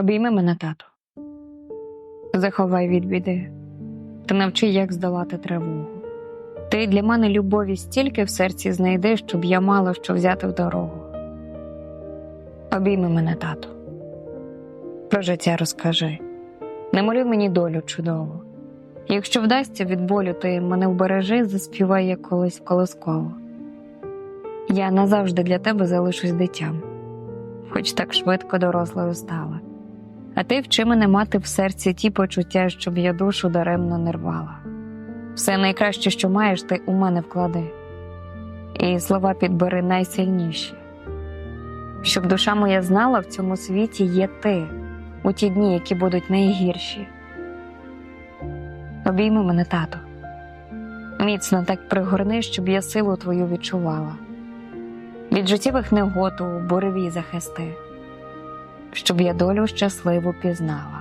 Обійми мене, тату. Заховай від біди. Ти навчи, як здолати тривогу. Ти для мене любові стільки в серці знайдеш, щоб я мала що взяти в дорогу. Обійми мене, тату. Про життя розкажи. Не молюй мені долю чудову. Якщо вдасться від болю, ти мене вбережи, заспівай як колись колосково. Я назавжди для тебе залишусь дитям, хоч так швидко дорослою стала. А ти вчи мене мати в серці ті почуття, щоб я душу даремно не рвала. Все найкраще, що маєш, ти у мене вклади, і слова підбери найсильніші. Щоб душа моя знала, в цьому світі є ти у ті дні, які будуть найгірші. Обійми мене, тато. Міцно так пригорни, щоб я силу твою відчувала. Від життєвих негод у буреві захисти, щоб я долю щасливу пізнала.